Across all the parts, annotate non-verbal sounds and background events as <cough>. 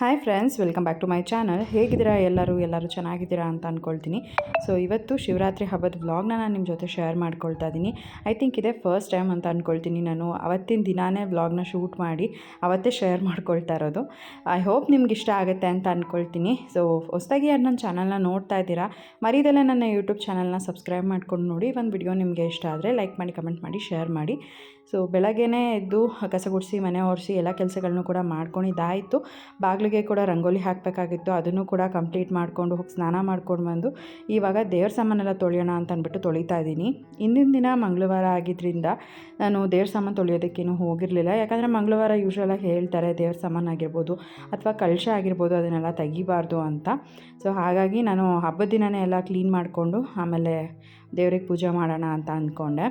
Hi friends welcome back to my channel ಹೇಗಿದ್ದೀರಾ ಎಲ್ಲರೂ? ಎಲ್ಲರೂ ಚೆನ್ನಾಗಿದ್ದೀರಾ ಅಂತ ಅಂದ್ಕೊಳ್ತೀನಿ ಸೊ ಇವತ್ತು ಶಿವರಾತ್ರಿ ಹಬ್ಬದ ವ್ಲಾಗ್ನ ನಾನು ನಿಮ್ಮ ಜೊತೆ ಶೇರ್ ಮಾಡ್ಕೊಳ್ತಾ ಇದ್ದೀನಿ ಐ ಥಿಂಕ್ ಇದೇ ಫಸ್ಟ್ ಟೈಮ್ ಅಂತ ಅಂದ್ಕೊಳ್ತೀನಿ ನಾನು. ಅವತ್ತಿನ ದಿನಾನೇ ವ್ಲಾಗ್ನ ಶೂಟ್ ಮಾಡಿ ಅವತ್ತೇ ಶೇರ್ ಮಾಡ್ಕೊಳ್ತಾ ಇರೋದು. ಐ ಹೋಪ್ ನಿಮ್ಗೆ ಇಷ್ಟ ಆಗುತ್ತೆ ಅಂತ ಅಂದ್ಕೊಳ್ತೀನಿ ಸೊ ಹೊಸದಾಗಿ ಯಾರು ನನ್ನ ಚಾನಲ್ನ ನೋಡ್ತಾ ಇದ್ದೀರಾ ಮರೀದಲ್ಲೇ ನನ್ನ ಯೂಟ್ಯೂಬ್ ಚಾನಲ್ನ ಸಬ್ಸ್ಕ್ರೈಬ್ ಮಾಡ್ಕೊಂಡು ನೋಡಿ. ಒಂದು ವಿಡಿಯೋ ನಿಮಗೆ ಇಷ್ಟ ಆದರೆ ಲೈಕ್ ಮಾಡಿ ಕಮೆಂಟ್ ಮಾಡಿ ಶೇರ್ ಮಾಡಿ. ಸೊ ಬೆಳಗ್ಗೆನೇ ಎದ್ದು ಕಸ ಗುಡಿಸಿ, ಮನೆ ಒರೆಸಿ ಎಲ್ಲ ಕೆಲಸಗಳನ್ನು ಕೂಡ ಮಾಡ್ಕೊಂಡಿದ್ದಾಯಿತು. ಬಾಗಿಲಿಗೆ ಕೂಡ ರಂಗೋಲಿ ಹಾಕಬೇಕಾಗಿತ್ತು. ಅದನ್ನು ಕೂಡ ಕಂಪ್ಲೀಟ್ ಮಾಡಿಕೊಂಡು ಹೋಗಿ ಸ್ನಾನ ಮಾಡ್ಕೊಂಡು ಬಂದು, ಇವಾಗ ದೇವ್ರ ಸಾಮಾನೆಲ್ಲ ತೊಳೆಯೋಣ ಅಂತ ಅಂದ್ಬಿಟ್ಟು ತೊಳಿತಾ ಇದ್ದೀನಿ. ಇಂದಿನ ದಿನ ಮಂಗಳವಾರ ಆಗಿದ್ದರಿಂದ ನಾನು ದೇವ್ರ ಸಾಮಾನು ತೊಳೆಯೋದಕ್ಕೇನು ಹೋಗಿರಲಿಲ್ಲ. ಯಾಕಂದರೆ ಮಂಗಳವಾರ ಯೂಶ್ವಲಾಗಿ ಹೇಳ್ತಾರೆ ದೇವ್ರ ಸಾಮಾನು ಆಗಿರ್ಬೋದು ಅಥವಾ ಕಳಶ ಆಗಿರ್ಬೋದು ಅದನ್ನೆಲ್ಲ ತೆಗಿಬಾರ್ದು ಅಂತ. ಸೊ ಹಾಗಾಗಿ ನಾನು ಹಬ್ಬದ ದಿನನೇ ಎಲ್ಲ ಕ್ಲೀನ್ ಮಾಡಿಕೊಂಡು ಆಮೇಲೆ ದೇವ್ರಿಗೆ ಪೂಜೆ ಮಾಡೋಣ ಅಂತ ಅಂದ್ಕೊಂಡೆ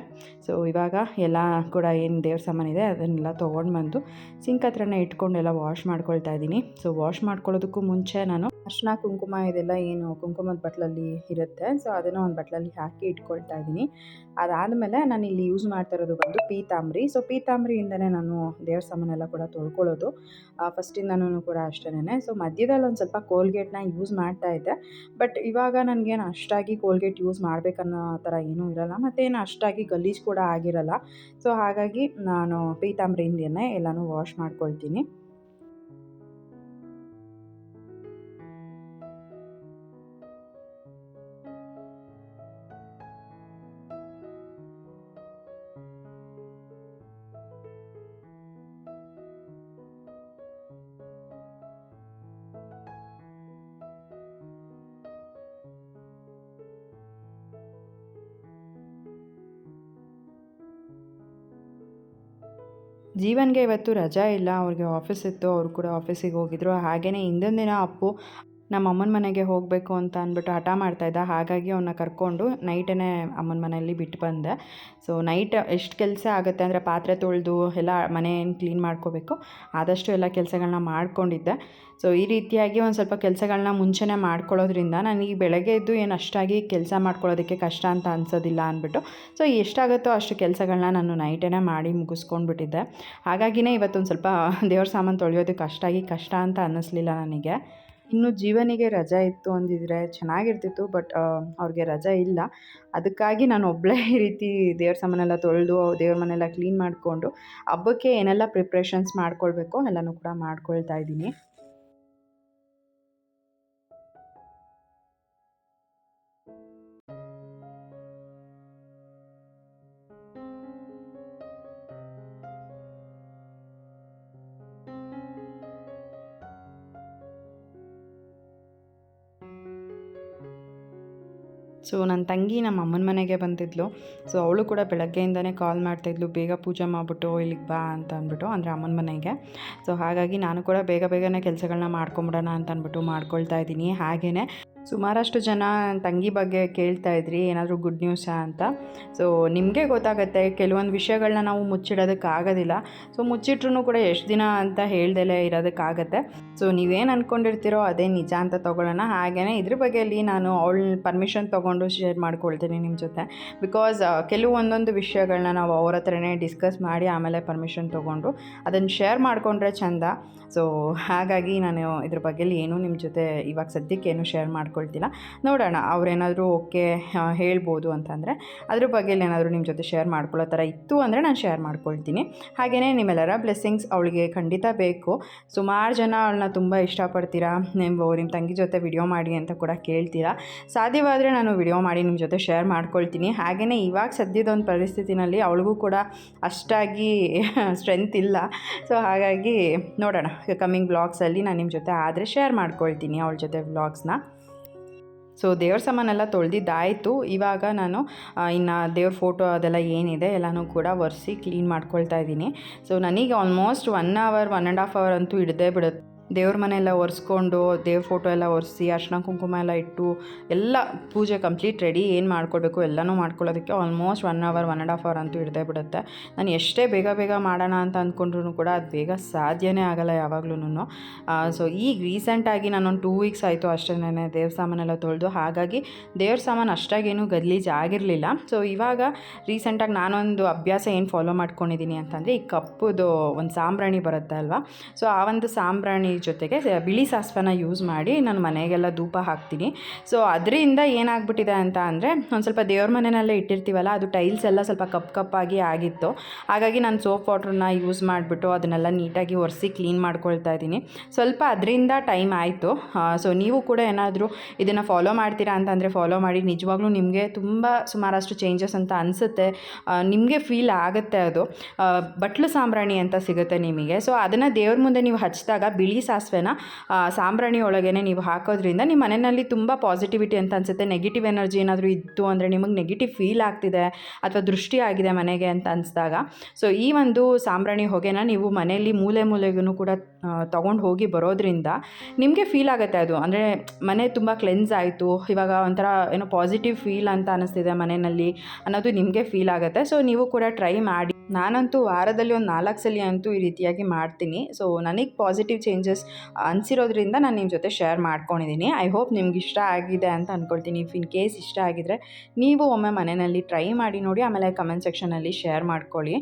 ಸೊ ಇವಾಗ ಎಲ್ಲ ಕೂಡ ಏನು ದೇವ್ರ ಸಾಮಾನಿದೆ ಅದನ್ನೆಲ್ಲ ತೊಗೊಂಡು ಬಂದು ಸಿಂಕ್ ಹತ್ರನೇ ಇಟ್ಕೊಂಡು ಎಲ್ಲ ವಾಶ್ ಮಾಡ್ಕೊಳ್ತಾ ಇದ್ದೀನಿ. ಸೊ ವಾಶ್ ಮಾಡ್ಕೊಳ್ಳೋದಕ್ಕೂ ಮುಂಚೆ ನಾನು ಅರ್ಶಿನ ಕುಂಕುಮ ಇದೆಲ್ಲ ಏನು ಕುಂಕುಮದ ಬಟ್ಲಲ್ಲಿ ಇರುತ್ತೆ. ಸೊ ಅದನ್ನು ಒಂದು ಬಟ್ಲಲ್ಲಿ ಹಾಕಿ ಇಟ್ಕೊಳ್ತಾ ಇದ್ದೀನಿ. ಅದಾದಮೇಲೆ ನಾನು ಇಲ್ಲಿ ಯೂಸ್ ಮಾಡ್ತಾ ಇರೋದು ಬಂದು ಪೀತಾಂಬ್ರಿ. ಸೊ ಪೀತಾಂಬ್ರಿಯಿಂದನೇ ನಾನು ದೇವ್ರ ಸಾಮಾನೆಲ್ಲ ಕೂಡ ತೊಳ್ಕೊಳ್ಳೋದು. ಫಸ್ಟಿಂದನೂ ಕೂಡ ಅಷ್ಟೇ ಸೊ ಮಧ್ಯದಲ್ಲಿ ಒಂದು ಸ್ವಲ್ಪ ಕೋಲ್ಗೇಟ್ನ ಯೂಸ್ ಮಾಡ್ತಾ ಇದ್ದೆ. ಬಟ್ ಇವಾಗ ನನಗೇನು ಅಷ್ಟಾಗಿ ಕೋಲ್ಗೇಟ್ ಯೂಸ್ ಮಾಡಬೇಕನ್ನೋ ಥರ ಏನೂ ಇರಲ್ಲ. ಏನು ಅಷ್ಟಾಗಿ ಗಲೀಜು ಕೂಡ ಆಗಿರಲ್ಲ. ಸೊ ಹಾಗಾಗಿ ನಾನು ಪೀತಾಂಬ್ರಿಯಿಂದನೇ ಎಲ್ಲನೂ ವಾಶ್ ಮಾಡ್ಕೊಳ್ತೀನಿ. ಜೀವನ್ಗೆ ಇವತ್ತು ರಜಾ ಇಲ್ಲ, ಅವ್ರಿಗೆ ಆಫೀಸ್ ಇತ್ತು, ಅವರು ಕೂಡ ಆಫೀಸಿಗೆ ಹೋಗಿದ್ರು. ಹಾಗೆಯೇ ಹಿಂದಿನ ದಿನ ಅಪ್ಪು ನಮ್ಮ ಅಮ್ಮನ ಮನೆಗೆ ಹೋಗಬೇಕು ಅಂತ ಅಂದ್ಬಿಟ್ಟು ಹಠ ಮಾಡ್ತಾಯಿದ್ದ ಹಾಗಾಗಿ ಅವನ್ನ ಕರ್ಕೊಂಡು ನೈಟೇ ಅಮ್ಮನ ಮನೆಯಲ್ಲಿ ಬಿಟ್ಟು ಬಂದೆ. ಸೊ ನೈಟ್ ಎಷ್ಟು ಕೆಲಸ ಆಗುತ್ತೆ ಅಂದರೆ ಪಾತ್ರೆ ತೊಳೆದು ಎಲ್ಲ ಮನೆ ಏನು ಕ್ಲೀನ್ ಮಾಡ್ಕೋಬೇಕು. ಆದಷ್ಟು ಎಲ್ಲ ಕೆಲಸಗಳನ್ನ ಮಾಡ್ಕೊಂಡಿದ್ದೆ. ಸೊ ಈ ರೀತಿಯಾಗಿ ಒಂದು ಸ್ವಲ್ಪ ಕೆಲಸಗಳನ್ನ ಮುಂಚೆನೇ ಮಾಡ್ಕೊಳ್ಳೋದ್ರಿಂದ ನನಗೆ ಬೆಳಗ್ಗೆ ಎದ್ದು ಏನು ಅಷ್ಟಾಗಿ ಕೆಲಸ ಮಾಡ್ಕೊಳ್ಳೋದಕ್ಕೆ ಕಷ್ಟ ಅಂತ ಅನ್ಸೋದಿಲ್ಲ ಅಂದ್ಬಿಟ್ಟು. ಸೊ ಎಷ್ಟಾಗುತ್ತೋ ಅಷ್ಟು ಕೆಲಸಗಳನ್ನ ನಾನು ನೈಟೇ ಮಾಡಿ ಮುಗಿಸ್ಕೊಂಡ್ಬಿಟ್ಟಿದ್ದೆ. ಹಾಗಾಗಿನೇ ಇವತ್ತೊಂದು ಸ್ವಲ್ಪ ದೇವ್ರ ಸಾಮಾನು ತೊಳೆಯೋದಕ್ಕೆ ಅಷ್ಟಾಗಿ ಕಷ್ಟ ಅಂತ ಅನ್ನಿಸ್ಲಿಲ್ಲ ನನಗೆ. ಇನ್ನು ಜೀವನಿಗೆ ರಜಾ ಇತ್ತು ಅಂದಿದ್ರೆ ಚೆನ್ನಾಗಿರ್ತಿತ್ತು, ಬಟ್ ಅವ್ರಿಗೆ ರಜಾ ಇಲ್ಲ. ಅದಕ್ಕಾಗಿ ನಾನು ಒಬ್ಬಳೇ ಈ ರೀತಿ ದೇವ್ರ ಸಾಮಾನೆಲ್ಲ ತೊಳೆದು, ದೇವ್ರ ಮನೆಲ್ಲ ಕ್ಲೀನ್ ಮಾಡಿಕೊಂಡು, ಹಬ್ಬಕ್ಕೆ ಏನೆಲ್ಲ ಪ್ರಿಪ್ರೇಷನ್ಸ್ ಮಾಡ್ಕೊಳ್ಬೇಕೋ, ಎಲ್ಲನೂ ಕೂಡ ಮಾಡ್ಕೊಳ್ತಾ ಇದ್ದೀನಿ. ಸೊ ನನ್ನ ತಂಗಿ ನಮ್ಮ ಅಮ್ಮನ ಮನೆಗೆ ಬಂದಿದ್ಲು. ಸೊ ಅವಳು ಕೂಡ ಬೆಳಗ್ಗೆಯಿಂದನೇ ಕಾಲ್ ಮಾಡ್ತಾಯಿದ್ಲು ಬೇಗ ಪೂಜೆ ಮಾಡಿಬಿಟ್ಟು ಇಲ್ಲಿಗೆ ಬಾ ಅಂತ ಅಂದ್ಬಿಟ್ಟು, ಅಂದರೆ ಅಮ್ಮನ ಮನೆಗೆ. ಸೊ ಹಾಗಾಗಿ ನಾನು ಕೂಡ ಬೇಗ ಬೇಗನೆ ಕೆಲಸಗಳನ್ನ ಮಾಡ್ಕೊಂಬಿಡೋಣ ಅಂತ ಅಂದ್ಬಿಟ್ಟು ಮಾಡ್ಕೊಳ್ತಾ ಇದ್ದೀನಿ ಹಾಗೆಯೇ ಸುಮಾರಷ್ಟು ಜನ ತಂಗಿ ಬಗ್ಗೆ ಕೇಳ್ತಾ ಇದ್ರಿ, ಏನಾದರೂ ಗುಡ್ ನ್ಯೂಸಾ ಅಂತ. ಸೊ ನಿಮಗೆ ಗೊತ್ತಾಗುತ್ತೆ, ಕೆಲವೊಂದು ವಿಷಯಗಳನ್ನ ನಾವು ಮುಚ್ಚಿಡೋದಕ್ಕಾಗೋದಿಲ್ಲ ಸೊ ಮುಚ್ಚಿಟ್ರು ಕೂಡ ಎಷ್ಟು ದಿನ ಅಂತ ಹೇಳ್ದಲೇ ಇರೋದಕ್ಕಾಗತ್ತೆ ಸೊ ನೀವೇನು ಅಂದ್ಕೊಂಡಿರ್ತೀರೋ ಅದೇ ನಿಜ ಅಂತ ತೊಗೊಳ್ಳೋಣ. ಹಾಗೆಯೇ ಇದ್ರ ಬಗ್ಗೆಯಲ್ಲಿ ನಾನು ಅವಳ ಪರ್ಮಿಷನ್ ತೊಗೊಂಡು ಶೇರ್ ಮಾಡ್ಕೊಳ್ತೀನಿ ನಿಮ್ಮ ಜೊತೆ. ಬಿಕಾಸ್ ಕೆಲವೊಂದೊಂದು ವಿಷಯಗಳನ್ನ ನಾವು ಅವ್ರ ಹತ್ರನೇ ಡಿಸ್ಕಸ್ ಮಾಡಿ ಆಮೇಲೆ ಪರ್ಮಿಷನ್ ತೊಗೊಂಡು ಅದನ್ನು ಶೇರ್ ಮಾಡಿಕೊಂಡ್ರೆ ಚೆಂದ. ಸೊ ಹಾಗಾಗಿ ನಾನು ಇದ್ರ ಬಗ್ಗೆಯಲ್ಲಿ ಏನು ನಿಮ್ಮ ಜೊತೆ ಇವಾಗ ಸದ್ಯಕ್ಕೆ ಏನು ಶೇರ್ ಮಾಡ್ಕೊಳ್ತಿಲ್ಲ ನೋಡೋಣ, ಅವ್ರೇನಾದರೂ ಓಕೆ ಹೇಳ್ಬೋದು ಅಂತಂದರೆ, ಅದ್ರ ಬಗ್ಗೆ ಏನಾದರೂ ನಿಮ್ಮ ಜೊತೆ ಶೇರ್ ಮಾಡ್ಕೊಳ್ಳೋ ಥರ ಇತ್ತು ಅಂದರೆ ನಾನು ಶೇರ್ ಮಾಡ್ಕೊಳ್ತೀನಿ. ಹಾಗೆಯೇ ನಿಮ್ಮೆಲ್ಲರ ಬ್ಲೆಸ್ಸಿಂಗ್ಸ್ ಅವಳಿಗೆ ಖಂಡಿತ ಬೇಕು. ಸುಮಾರು ಜನ ಅವಳನ್ನ ತುಂಬ ಇಷ್ಟಪಡ್ತೀರಾ? ನೀವು ನಿಮ್ಮ ತಂಗಿ ಜೊತೆ ವಿಡಿಯೋ ಮಾಡಿ ಅಂತ ಕೂಡ ಕೇಳ್ತೀರಾ? ಸಾಧ್ಯವಾದರೆ ನಾನು ವಿಡಿಯೋ ಮಾಡಿ ನಿಮ್ಮ ಜೊತೆ ಶೇರ್ ಮಾಡ್ಕೊಳ್ತೀನಿ. ಹಾಗೆಯೇ ಇವಾಗ ಸದ್ಯದೊಂದು ಪರಿಸ್ಥಿತಿನಲ್ಲಿ ಅವಳಿಗೂ ಕೂಡ ಅಷ್ಟಾಗಿ ಸ್ಟ್ರೆಂತ್ ಇಲ್ಲ. ಸೊ, ಹಾಗಾಗಿ ನೋಡೋಣ ಕಮ್ಮಿಂಗ್ ಬ್ಲಾಗ್ಸಲ್ಲಿ ನಾನು ನಿಮ್ಮ ಜೊತೆ ಆದರೆ ಶೇರ್ ಮಾಡ್ಕೊಳ್ತೀನಿ ಅವಳ ಜೊತೆ ವ್ಲಾಗ್ಸ್ನ. ಸೊ ದೇವ್ರ ಸಾಮಾನೆಲ್ಲ ತೊಳೆದಿದ್ದಾಯಿತು. ಇವಾಗ ನಾನು ಇನ್ನು ದೇವ್ರ ಫೋಟೋ ಅದೆಲ್ಲ ಏನಿದೆ ಎಲ್ಲನೂ ಕೂಡ ಒರೆಸಿ ಕ್ಲೀನ್ ಮಾಡ್ಕೊಳ್ತಾ ಇದ್ದೀನಿ. ಸೊ ನನಗೆ almost one hour one and half hour ಅಂತೂ ಹಿಡ್ದೇ ಬಿಡುತ್ತೆ. ದೇವ್ರ ಮನೆಯೆಲ್ಲ ಒರೆಸ್ಕೊಂಡು, ದೇವ್ರ ಫೋಟೋ ಎಲ್ಲ ಒರೆಸಿ, ಅರ್ಶಿನ ಕುಂಕುಮ ಎಲ್ಲ ಇಟ್ಟು, ಎಲ್ಲ ಪೂಜೆ ಕಂಪ್ಲೀಟ್ ರೆಡಿ ಏನು ಮಾಡ್ಕೊಳ್ಬೇಕು ಎಲ್ಲನೂ ಮಾಡ್ಕೊಳ್ಳೋದಕ್ಕೆ almost one hour one and half hour ಅಂತೂ ಹಿಡ್ದೇ ಬಿಡುತ್ತೆ. ನಾನು ಎಷ್ಟೇ ಬೇಗ ಬೇಗ ಮಾಡೋಣ ಅಂತ ಅಂದ್ಕೊಂಡ್ರು ಕೂಡ ಅದು ಬೇಗ ಸಾಧ್ಯನೇ ಆಗಲ್ಲ ಯಾವಾಗ್ಲೂ ಸೊ ಈಗ ರೀಸೆಂಟಾಗಿ ನಾನೊಂದು ಟೂ ವೀಕ್ಸ್ ಆಯಿತು ಅಷ್ಟೇ ದೇವ್ರ ಸಾಮಾನೆಲ್ಲ ತೊಳೆದು, ಹಾಗಾಗಿ ದೇವ್ರ ಸಾಮಾನು ಅಷ್ಟಾಗೇನು ಗಲೀಜು ಆಗಿರಲಿಲ್ಲ. ಸೊ ಇವಾಗ ರೀಸೆಂಟಾಗಿ ನಾನೊಂದು ಅಭ್ಯಾಸ ಏನು ಫಾಲೋ ಮಾಡ್ಕೊಂಡಿದ್ದೀನಿ ಅಂತಂದರೆ ಈ ಕಪ್ಪುದು ಒಂದು ಸಾಂಬ್ರಾಣಿ ಬರುತ್ತೆ ಅಲ್ವಾ? ಸೊ ಆ ಒಂದು ಸಾಂಬ್ರಾಣಿ ಜೊತೆಗೆ ಬಿಳಿ ಸಾಸ್ವನ ಯೂಸ್ ಮಾಡಿ ನಾನು ಮನೆಗೆಲ್ಲ ಧೂಪ ಹಾಕ್ತೀನಿ. ಸೊ ಅದರಿಂದ ಏನಾಗ್ಬಿಟ್ಟಿದೆ ಅಂತ ಅಂದರೆ, ಒಂದು ಸ್ವಲ್ಪ ದೇವ್ರ ಮನೆಯಲ್ಲೇ ಇಟ್ಟಿರ್ತೀವಲ್ಲ, ಅದು ಟೈಲ್ಸ್ ಎಲ್ಲ ಸ್ವಲ್ಪ ಕಪ್ ಕಪ್ಪಾಗಿ ಆಗಿತ್ತು. ಹಾಗಾಗಿ ನಾನು ಸೋಪ್ ವಾಟ್ರನ್ನ ಯೂಸ್ ಮಾಡಿಬಿಟ್ಟು ಅದನ್ನೆಲ್ಲ ನೀಟಾಗಿ ಒರೆಸಿ ಕ್ಲೀನ್ ಮಾಡ್ಕೊಳ್ತಾ ಇದ್ದೀನಿ. ಸ್ವಲ್ಪ ಅದರಿಂದ ಟೈಮ್ ಆಯಿತು. ಸೊ ನೀವು ಕೂಡ ಏನಾದರೂ ಇದನ್ನು ಫಾಲೋ ಮಾಡ್ತೀರಾ ಅಂತಂದರೆ ಫಾಲೋ ಮಾಡಿ. ನಿಜವಾಗ್ಲೂ ನಿಮಗೆ ತುಂಬ ಸುಮಾರಷ್ಟು ಚೇಂಜಸ್ ಅಂತ ಅನಿಸುತ್ತೆ. ನಿಮಗೆ ಫೀಲ್ ಆಗುತ್ತೆ ಅದು. ಬಟ್ಲು ಸಾಂಬ್ರಾಣಿ ಅಂತ ಸಿಗುತ್ತೆ ನಿಮಗೆ. ಸೊ ಅದನ್ನು ದೇವ್ರ ಮುಂದೆ ನೀವು ಹಚ್ಚಿದಾಗ ಬಿಳಿ ಸಾಸಿವೆನ ಸಾಂಬ್ರಾಣಿ ಒಳಗೆ ನೀವು ಹಾಕೋದ್ರಿಂದ ನಿಮ್ಮ ಮನೆಯಲ್ಲಿ ತುಂಬ ಪಾಸಿಟಿವಿಟಿ ಅಂತ ಅನಿಸುತ್ತೆ. ನೆಗೆಟಿವ್ ಎನರ್ಜಿ ಏನಾದರೂ ಇತ್ತು ಅಂದರೆ ನಿಮಗೆ ನೆಗೆಟಿವ್ ಫೀಲ್ ಆಗ್ತಿದೆ ಅಥವಾ ದೃಷ್ಟಿ ಆಗಿದೆ ಮನೆಗೆ ಅಂತ ಅನಿಸಿದಾಗ. ಸೊ ಈ ಒಂದು ಸಾಂಬ್ರಾಣಿ ಹೊಗೆನ ನೀವು ಮನೆಯಲ್ಲಿ ಮೂಲೆ ಮೂಲೆಗೂ ಕೂಡ ತೊಗೊಂಡು ಹೋಗಿ ಬರೋದ್ರಿಂದ ನಿಮಗೆ ಫೀಲ್ ಆಗುತ್ತೆ ಅದು. ಅಂದರೆ ಮನೆ ತುಂಬ ಕ್ಲೆನ್ಸ್ ಆಯಿತು. ಇವಾಗ ಒಂಥರ ಏನೋ ಪಾಸಿಟಿವ್ ಫೀಲ್ ಅಂತ ಅನಿಸ್ತಿದೆ ಮನೆಯಲ್ಲಿ ಅನ್ನೋದು ನಿಮಗೆ ಫೀಲ್ ಆಗುತ್ತೆ. ಸೊ ನೀವು ಕೂಡ ಟ್ರೈ ಮಾಡಿ. ನಾನಂತೂ ವಾರದಲ್ಲಿ ಒಂದು ನಾಲ್ಕು ಸಲ ಅಂತೂ ಈ ರೀತಿಯಾಗಿ ಮಾಡ್ತೀನಿ. ಸೊ ನನಗೆ ಪಾಸಿಟಿವ್ ಚೇಂಜಸ್ ಅನಿಸಿರೋದ್ರಿಂದ ನಾನು ನಿಮ್ಮ ಜೊತೆ ಶೇರ್ ಮಾಡ್ಕೊಂಡಿದ್ದೀನಿ ಐ ಹೋಪ್ ನಿಮ್ಗೆ ಇಷ್ಟ ಆಗಿದೆ ಅಂತ ಅಂದ್ಕೊಳ್ತೀನಿ ಇಫ್ ಇನ್ ಕೇಸ್ ಇಷ್ಟ ಆಗಿದ್ರೆ ನೀವು ಒಮ್ಮೆ ಮನೆಯಲ್ಲಿ ಟ್ರೈ ಮಾಡಿ ನೋಡಿ, ಆಮೇಲೆ ಕಮೆಂಟ್ ಸೆಕ್ಷನಲ್ಲಿ ಶೇರ್ ಮಾಡ್ಕೊಳ್ಳಿ.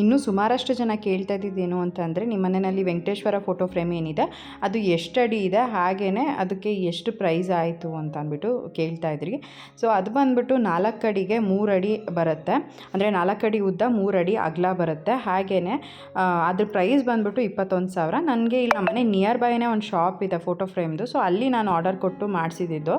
ಇನ್ನು ಸುಮಾರಷ್ಟು ಜನ ಕೇಳ್ತಾ ಇದ್ದಿದ್ದೇನು ಅಂತ ಅಂದರೆ ನಿಮ್ಮ ಮನೆಯಲ್ಲಿ ವೆಂಕಟೇಶ್ವರ ಫೋಟೋ ಫ್ರೇಮ್ ಏನಿದೆ, ಅದು ಎಷ್ಟು ಅಡಿ ಇದೆ ಹಾಗೆಯೇ ಅದಕ್ಕೆ ಎಷ್ಟು ಪ್ರೈಸ್ ಆಯಿತು ಅಂತ ಅಂದ್ಬಿಟ್ಟು ಕೇಳ್ತಾ ಇದ್ರಿ. ಸೊ ಅದು ಬಂದುಬಿಟ್ಟು ನಾಲ್ಕು ಅಡಿಗೆ ಮೂರು ಅಡಿ ಬರುತ್ತೆ. ಅಂದರೆ ನಾಲ್ಕು ಅಡಿ ಉದ್ದ ಮೂರು ಅಡಿ ಅಗಲ ಬರುತ್ತೆ. ಹಾಗೆಯೇ ಅದ್ರ ಪ್ರೈಸ್ ಬಂದುಬಿಟ್ಟು ಇಪ್ಪತ್ತೊಂದು ಸಾವಿರ. ನನಗೆ ಇಲ್ಲಿ ನಮ್ಮ ಮನೆ ನಿಯರ್ ಬೈನೇ ಒಂದು ಶಾಪ್ ಇದೆ ಫೋಟೋ ಫ್ರೇಮ್ದು ಸೊ ಅಲ್ಲಿ ನಾನು ಆರ್ಡರ್ ಕೊಟ್ಟು ಮಾಡಿಸಿದ್ದು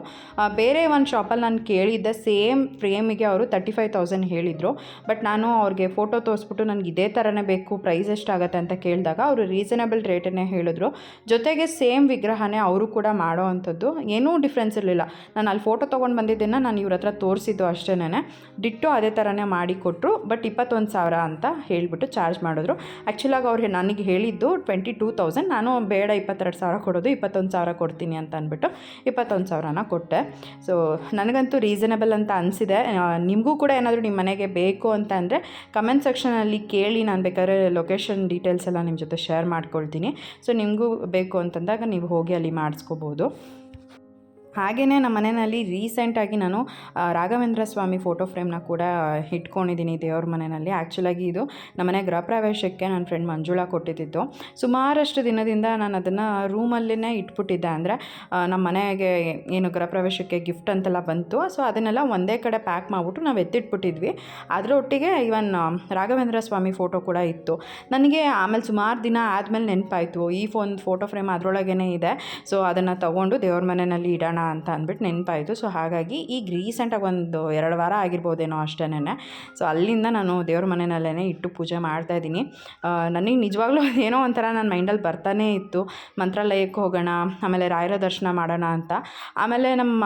ಬೇರೆ ಒಂದು ಶಾಪಲ್ಲಿ ನಾನು ಕೇಳಿದ್ದೆ ಸೇಮ್ ಫ್ರೇಮಿಗೆ ಅವರು ತರ್ಟಿ ಫೈವ್ ತೌಸಂಡ್ ಹೇಳಿದರು. ಬಟ್ ನಾನು ಅವ್ರಿಗೆ ಫೋಟೋ ತೋರಿಸ್ಬಿಟ್ಟು ನನಗೆ ಇದೇ ಥರನೇ ಬೇಕು ಪ್ರೈಸ್ ಎಷ್ಟಾಗತ್ತೆ ಅಂತ ಕೇಳಿದಾಗ ಅವರು ರೀಸನಬಲ್ ರೇಟನ್ನೇ ಹೇಳಿದ್ರು. ಜೊತೆಗೆ ಸೇಮ್ ವಿಗ್ರಹನೇ ಅವರು ಕೂಡ ಮಾಡೋ ಅಂಥದ್ದು. ಏನೂ ಡಿಫ್ರೆನ್ಸ್ ಇರಲಿಲ್ಲ. ನಾನು ಅಲ್ಲಿ ಫೋಟೋ ತೊಗೊಂಡು ಬಂದಿದ್ದನ್ನು ನಾನು ಇವ್ರ ಹತ್ರ ತೋರಿಸಿದ್ದು ಅಷ್ಟೇನೆ ಡಿಟ್ಟು ಅದೇ ಥರನೇ ಮಾಡಿ ಕೊಟ್ಟರು ಬಟ್ ಇಪ್ಪತ್ತೊಂದು ಸಾವಿರ ಅಂತ ಹೇಳಿಬಿಟ್ಟು ಚಾರ್ಜ್ ಮಾಡಿದ್ರು. ಆ್ಯಕ್ಚುಲಾಗಿ ಅವ್ರು ನನಗೆ ಹೇಳಿದ್ದು ಟ್ವೆಂಟಿ ಟೂ ತೌಸಂಡ್ ನಾನು ಬೇಡ ಇಪ್ಪತ್ತೆರಡು ಸಾವಿರ ಕೊಡೋದು, ಇಪ್ಪತ್ತೊಂದು ಸಾವಿರ ಕೊಡ್ತೀನಿ ಅಂತ ಅಂದ್ಬಿಟ್ಟು ಇಪ್ಪತ್ತೊಂದು ಸಾವಿರನ ಕೊಟ್ಟೆ. ಸೊ ನನಗಂತೂ ರೀಸನಬಲ್ ಅಂತ ಅನಿಸಿದೆ. ನಿಮಗೂ ಕೂಡ ಏನಾದರೂ ನಿಮ್ಮ ಮನೆಗೆ ಬೇಕು ಅಂತ ಅಂದರೆ ಕಮೆಂಟ್ ಸೆಕ್ಷನಲ್ಲಿ ಕೇಳಿ ನಾನು ಬೇಕಾದ್ರೆ ಲೊಕೇಶನ್ ಡೀಟೇಲ್ಸ್ ಎಲ್ಲ ನಿಮ್ಮ ಜೊತೆ ಶೇರ್ ಮಾಡ್ಕೊಳ್ತೀನಿ. ಸೊ ನಿಮಗೂ ಬೇಕು ಅಂತಂದಾಗ ನೀವು ಹೋಗಿ ಅಲ್ಲಿ ಮಾಡಿಸ್ಕೋಬೋದು. ಹಾಗೆಯೇ ನಮ್ಮ ಮನೆಯಲ್ಲಿ ರೀಸೆಂಟಾಗಿ ನಾನು ರಾಘವೇಂದ್ರ ಸ್ವಾಮಿ ಫೋಟೋ ಫ್ರೇಮ್ನ ಕೂಡ ಇಟ್ಕೊಂಡಿದ್ದೀನಿ ದೇವ್ರ ಮನೆಯಲ್ಲಿ. ಆ್ಯಕ್ಚುಲಾಗಿ ಇದು ನಮ್ಮನೆ ಗೃಹ ಪ್ರವೇಶಕ್ಕೆ ನನ್ನ ಫ್ರೆಂಡ್ ಮಂಜುಳಾ ಕೊಟ್ಟಿದ್ದಿತ್ತು ಸುಮಾರಷ್ಟು ದಿನದಿಂದ ನಾನು ಅದನ್ನು ರೂಮಲ್ಲೇ ಇಟ್ಬಿಟ್ಟಿದ್ದೆ. ಅಂದರೆ ನಮ್ಮ ಮನೆಗೆ ಏನು ಗೃಹ ಪ್ರವೇಶಕ್ಕೆ ಗಿಫ್ಟ್ ಅಂತೆಲ್ಲ ಬಂತು. ಸೊ ಅದನ್ನೆಲ್ಲ ಒಂದೇ ಕಡೆ ಪ್ಯಾಕ್ ಮಾಡಿಬಿಟ್ಟು ನಾವು ಎತ್ತಿಟ್ಬಿಟ್ಟಿದ್ವಿ. ಅದರ ಒಟ್ಟಿಗೆ ಇವನ್ ರಾಘವೇಂದ್ರ ಸ್ವಾಮಿ ಫೋಟೋ ಕೂಡ ಇತ್ತು. ನನಗೆ ಆಮೇಲೆ ಸುಮಾರು ದಿನ ಆದಮೇಲೆ ನೆನಪಾಯಿತು. ಈ ಫೋನ್ ಫೋಟೋ ಫ್ರೇಮ್ ಅದರೊಳಗೇ ಇದೆ. ಸೊ ಅದನ್ನು ತೊಗೊಂಡು ದೇವ್ರ ಮನೆಯಲ್ಲಿ ಇಡೋಣ ಅಂತ ಅಂದ್ಬಿಟ್ಟು ನೆನಪಾಯಿತು. ಸೊ ಹಾಗಾಗಿ ಈಗ ರೀಸೆಂಟಾಗಿ ಒಂದು ಎರಡು ವಾರ ಆಗಿರ್ಬೋದೇನೋ ಅಷ್ಟೇನೆ ಸೊ ಅಲ್ಲಿಂದ ನಾನು ದೇವ್ರ ಮನೆಯಲ್ಲೇ ಇಟ್ಟು ಪೂಜೆ ಮಾಡ್ತಾ ಇದ್ದೀನಿ. ನನಗೆ ನಿಜವಾಗ್ಲೂ <laughs> ಏನೋ ಒಂಥರ ನನ್ನ ಮೈಂಡಲ್ಲಿ ಬರ್ತಾನೇ ಇತ್ತು. ಮಂತ್ರಾಲಯಕ್ಕೆ ಹೋಗೋಣ, ಆಮೇಲೆ ರಾಯರ ದರ್ಶನ ಮಾಡೋಣ ಅಂತ. ಆಮೇಲೆ ನಮ್ಮ